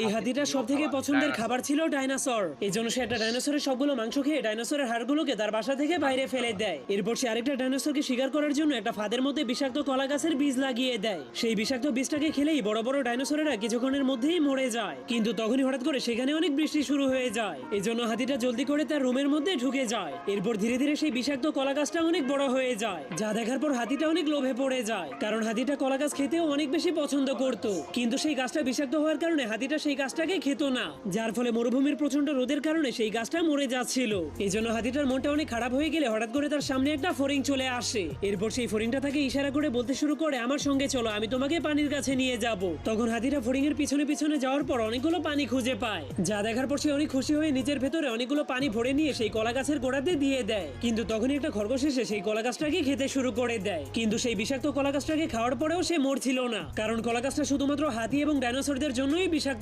এই হাতিটার সব থেকে পছন্দের খাবার ছিল ডাইনোসর। এই জন্য সে একটা ডাইনোসরের সবগুলো মাংস খেয়ে ডাইনোসরের হাড়গুলোকে তার বাসা থেকে বাইরে ফেলে দেয়। এরপর সে আরেকটা ডাইনোসরকে শিকার করার জন্য একটা ফাঁদের মধ্যে বিষাক্ত কলা গাছের বীজ লাগিয়ে দেয়। সেই বিষাক্ত বীজটাকে খেলেই বড় বড় ডাইনোসরেরা কিছুক্ষণের মধ্যেই মরে যায়। কিন্তু তখনই হঠাৎ করে সেখানে অনেক বৃষ্টি শুরু হয়ে যায়। এই জন্য হাতিটা জলদি করে তার রুমের মধ্যে ঢুকে যায়। এরপর ধীরে ধীরে সেই বিষাক্ত কলা গাছটা অনেক বড় হয়ে যায়। যা দেখার পর হাতিটা অনেক লোভে পড়ে যায়। কারণ হাতিটা কলা গাছ খেতেও অনেক বেশি পছন্দ করত। কিন্তু সেই গাছটা বিষাক্ত হওয়ার কারণে হাতিটা সেই গাছটাকে খেত না। যার ফলে মরুভূমির প্রচণ্ড রোদের কারণে সেই গাছটা মরে যাচ্ছিল। এই জন্য হাতিটার মনটা অনেক খারাপ হয়ে গেলে হঠাৎ করে তার সামনে একটা ফরিং চলে আসে। এরপর সেই ফরিংটা তাকে ইশারা করে বলতে শুরু করে, আমার সঙ্গে চলো, আমি তোমাকে পানির কাছে নিয়ে যাব। তখন হাতিটা ফরিং এর পিছনে পিছনে যাওয়ার পর অনেকগুলো পানি খুঁজে পায়। যা দেখার পর সে অনেক খুশি হয়ে নিজের ভেতরে অনেকগুলো পানি ভরে নিয়ে সেই কলা গাছের গোড়াতে দিয়ে দেয়। কিন্তু তখনই একটা খরগোশ এসে সেই কলা গাছটাকে খেতে শুরু করে দেয়। কিন্তু সেই বিষাক্ত কলা গাছটাকে খাওয়ার পরেও সে মরছিল না। কারণ কলা গাছটা শুধুমাত্র হাতি এবং ডাইনোসরদের জন্যই বিষাক্ত